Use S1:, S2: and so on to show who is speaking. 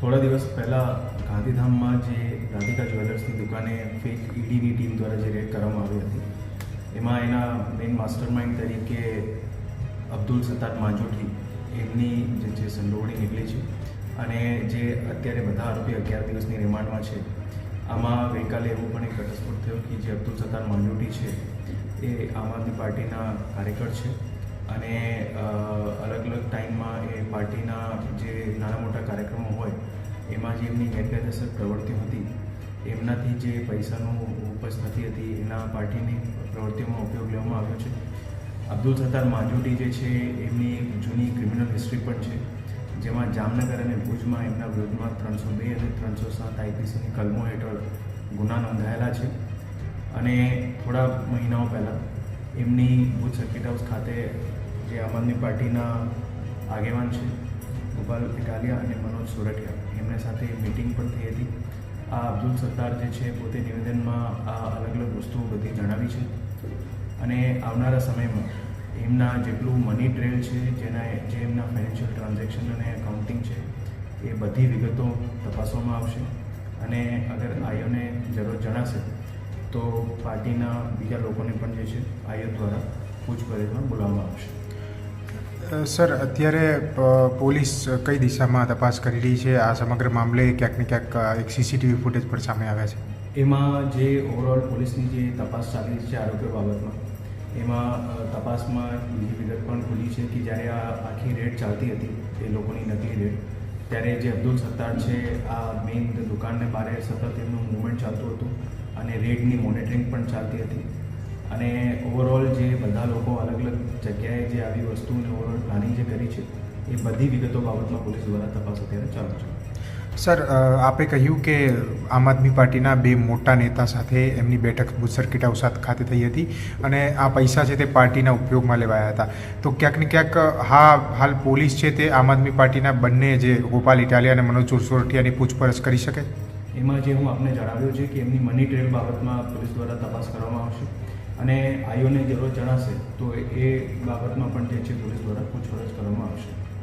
S1: થોડા દિવસ પહેલાં ગાંધીધામમાં જે રાધિકા જ્વેલર્સની દુકાને ફેક ઈડીની ટીમ દ્વારા જે રેડ કરવામાં આવી હતી, એમાં એના મેઇન માસ્ટર માઇન્ડ તરીકે અબ્દુલ સત્તાર માંજોઠી એમની જે છે સંડોવણી નીકળી છે અને જે અત્યારે બધા આરોપી અગિયાર દિવસની રિમાન્ડમાં છે. આમાં ગઈકાલે એવું પણ એક ઘટસ્ફોટ થયો કે જે અબ્દુલ સત્તાર માંજોઠી છે, એ આમ આદમી પાર્ટીના કાર્યકર છે અને અલગ અલગ ટાઈમમાં એ પાર્ટીના જે નાના મોટા કાર્યક્રમો એમાં જે એમની ગેરકાયદેસર પ્રવૃત્તિઓ હતી, એમનાથી જે પૈસાનું ઉપજ થતી હતી, એના પાર્ટીની પ્રવૃત્તિઓમાં ઉપયોગ લેવામાં આવ્યો છે. અબ્દુલ સત્તાર માંજોટી જે છે, એમની એક જૂની ક્રિમિનલ હિસ્ટ્રી પણ છે, જેમાં જામનગર અને ભુજમાં એમના વિરુદ્ધમાં ત્રણસો બે અને ત્રણસો સાત આઈપીસીની કલમો હેઠળ ગુના નોંધાયેલા છે. અને થોડા મહિનાઓ પહેલાં એમની ભુજ સર્કિટ હાઉસ ખાતે જે આમ આદમી પાર્ટીના આગેવાન છે ગોપાલ ઇટાલિયા અને મનોજ સુરઠિયા. એમને સાથે મિટિંગ પણ થઈ હતી. આ અબ્દુલ સત્તાર જે છે, પોતે નિવેદનમાં આ અલગ અલગ વસ્તુઓ બધી જણાવી છે. અને આવનારા સમયમાં એમના જેટલું મની ટ્રેલ છે, જેના જે એમના ફાઇનાન્શિયલ ટ્રાન્ઝેક્શન અને એકાઉન્ટિંગ છે, એ બધી વિગતો તપાસવામાં આવશે. અને અગર આયોને જરૂર જણાશે, તો પાર્ટીના બીજા લોકોને પણ જે છે આયો દ્વારા પૂછપરછમાં બોલાવવામાં આવશે.
S2: સર, અત્યારે પોલીસ કઈ દિશામાં તપાસ કરી રહી છે? આ સમગ્ર મામલે ક્યાંક ને ક્યાંક એક સીસીટીવી ફૂટેજ પણ સામે આવ્યા છે.
S1: એમાં જે ઓવરઓલ પોલીસની જે તપાસ ચાલી રહી છે આરોગ્ય બાબતમાં, એમાં તપાસમાં બીજી વિગત પણ ખુલી છે કે જ્યારે આ આખી રેડ ચાલતી હતી, એ લોકોની નકલી રેડ, ત્યારે જે અબ્દુલ સત્તાર છે, આ મેઇન દુકાનને બારે સતત એમનું મુવમેન્ટ ચાલતું હતું અને રેડની મોનિટરિંગ પણ ચાલતી હતી. અને ઓવરઓલ જે બધા લોકો અલગ અલગ જગ્યાએ જે આવી વસ્તુને ઓવરઓલ પ્લાનિંગ જે કરી છે એ બધી વિગતો બાબતમાં પોલીસ દ્વારા તપાસ અત્યારે ચાલુ છે.
S2: સર આપે કહ્યું કે આમ આદમી પાર્ટીના બે મોટા નેતા સાથે એમની બેઠક ભુજ સર્કિટ હાઉસ ખાતે થઈ હતી અને આ પૈસા છે તે પાર્ટીના ઉપયોગમાં લેવાયા હતા. તો ક્યાંક ને ક્યાંક હા હાલ પોલીસ છે તે આમ આદમી પાર્ટીના બંને જે ગોપાલ ઇટાલિયા અને મનોજ સોરઠિયાની પૂછપરછ કરી શકે?
S1: એમાં જે હું આપને જણાવ્યું છે કે એમની મની ટ્રેલ બાબતમાં પોલીસ દ્વારા તપાસ કરવામાં આવશે. અને આઈઓને જરૂર જણાશે, તો એ બાબતમાં પણ જે છે, પોલીસ દ્વારા પૂછપરછ કરવામાં આવશે.